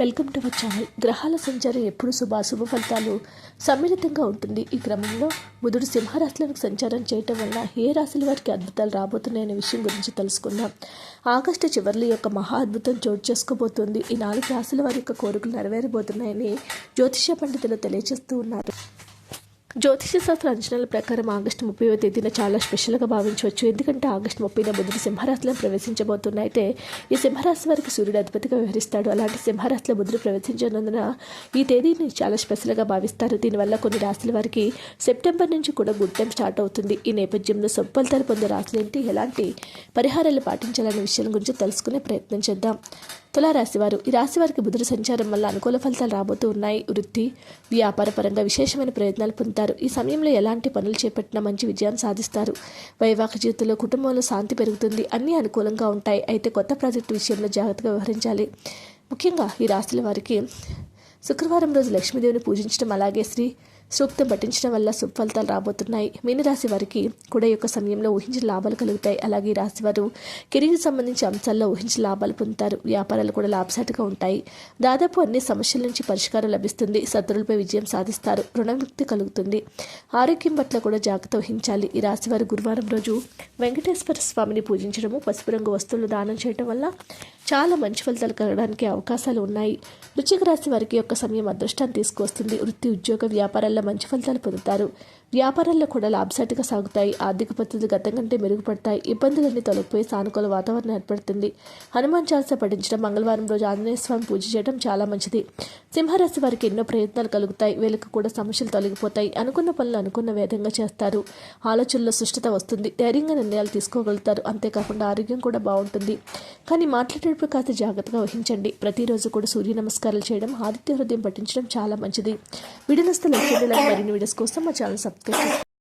Welcome to our channel. గ్రహాల సంచారం ఎప్పుడు శుభాశుభ ఫలితాలు? సమ్మిళితంగా ఉంటుంది. ఈ క్రమంలో బుధుడు సింహరాశులకు సంచారం చేయటం వల్ల ఏ రాశుల వారికి అద్భుతాలు రాబోతున్నాయనే విషయం గురించి తెలుసుకుందాం. ఆగస్టు చివరిలో యొక్క మహా అద్భుతం చోటు చేసుకోబోతుంది. ఈ నాలుగు రాశుల వారి యొక్క కోరికలు నెరవేరబోతున్నాయని జ్యోతిష పండితులు తెలియజేస్తూ ఉన్నారు. జ్యోతిష శాస్త్ర అంచనాల ప్రకారం ఆగస్టు ముప్పైవ తేదీన చాలా స్పెషల్గా భావించవచ్చు. ఎందుకంటే ఆగస్టు ముప్పైన బుధుడు సింహరాశిలో ప్రవేశించబోతున్న అయితే ఈ సింహరాశి వారికి సూర్యుడు అధిపతిగా వ్యవహరిస్తాడు. అలాంటి సింహరాశిలో బుధుడు ప్రవేశించినందున ఈ తేదీని చాలా స్పెషల్గా భావిస్తారు. దీనివల్ల కొన్ని రాశుల వారికి సెప్టెంబర్ నుంచి కూడా గుడ్ టైం స్టార్ట్ అవుతుంది. ఈ నేపథ్యంలో సొప్పలతలు పొందే రాశులు ఏంటి? ఎలాంటి పరిహారాలు పాటించాలనే విషయం గురించి తెలుసుకునే ప్రయత్నం చేద్దాం. తులారాశివారు. ఈ రాశి వారికి బుధుడు సంచారం వల్ల అనుకూల ఫలితాలు రాబోతూ ఉన్నాయి. వృత్తి వ్యాపార పరంగా విశేషమైన ప్రయత్నాలు పొందుతారు. ఈ సమయంలో ఎలాంటి పనులు చేపట్టినా మంచి విజయాన్ని సాధిస్తారు. వైవాహిక జీవితంలో కుటుంబంలో శాంతి పెరుగుతుంది. అన్నీ అనుకూలంగా ఉంటాయి. అయితే కొత్త ప్రాజెక్టు విషయంలో జాగ్రత్తగా వ్యవహరించాలి. ముఖ్యంగా ఈ రాశుల వారికి శుక్రవారం రోజు లక్ష్మీదేవిని పూజించడం అలాగే శ్రీ సూక్తం పఠించడం వల్ల సుఫలితాలు రాబోతున్నాయి. మీనరాశి వారికి కూడా యొక్క సమయంలో ఊహించిన లాభాలు కలుగుతాయి. అలాగే ఈ రాశి వారు కెరీర్ సంబంధించి అంశాల్లో ఊహించిన లాభాలు పొందుతారు. వ్యాపారాలు కూడా లాభసాటిగా ఉంటాయి. దాదాపు అన్ని సమస్యల నుంచి పరిష్కారం లభిస్తుంది. శత్రువులపై విజయం సాధిస్తారు. రుణముక్తి కలుగుతుంది. ఆరోగ్యం పట్ల కూడా జాగ్రత్త వహించాలి. ఈ రాశి వారు గురువారం రోజు వెంకటేశ్వర స్వామిని పూజించడము పసుపు రంగు వస్తువులు దానం చేయడం వల్ల చాలా మంచి ఫలితాలు కలగడానికి అవకాశాలు ఉన్నాయి. వృశ్చిక రాశి వారికి యొక్క సమయం అదృష్టాన్ని తీసుకొస్తుంది వృత్తి ఉద్యోగ వ్యాపారాల్లో మంచి ఫలితాలు పొందుతారు. వ్యాపారాల్లో కూడా లాభసాటిగా సాగుతాయి. ఆర్థిక పద్ధతులు గతం కంటే మెరుగుపడతాయి. ఇబ్బందులన్నీ తొలగిపోయి సానుకూల వాతావరణం ఏర్పడుతుంది. హనుమాన్ చాలస పఠించడం మంగళవారం రోజు ఆంజనేయ స్వామి పూజ చేయడం చాలా మంచిది. సింహరాశి వారికి ఎన్నో ప్రయత్నాలు కలుగుతాయి. వీళ్ళకి కూడా సమస్యలు తొలగిపోతాయి. అనుకున్న పనులు అనుకున్న విధంగా చేస్తారు. ఆలోచనలో సుష్టత వస్తుంది. ధైర్యంగా నిర్ణయాలు తీసుకోగలుగుతారు. అంతేకాకుండా ఆరోగ్యం కూడా బాగుంటుంది. కానీ మాట్లాడేటప్పుడు కాస్త జాగ్రత్తగా వహించండి. ప్రతిరోజు కూడా సూర్య నమస్కారాలు చేయడం ఆదిత్య హృదయం పఠించడం చాలా మంచిది. వీడియోస్ లైక్ చేయండి. మరిన్ని వీడియోస్ కోసం మా ఛానల్ సబ్స్క్రైబ్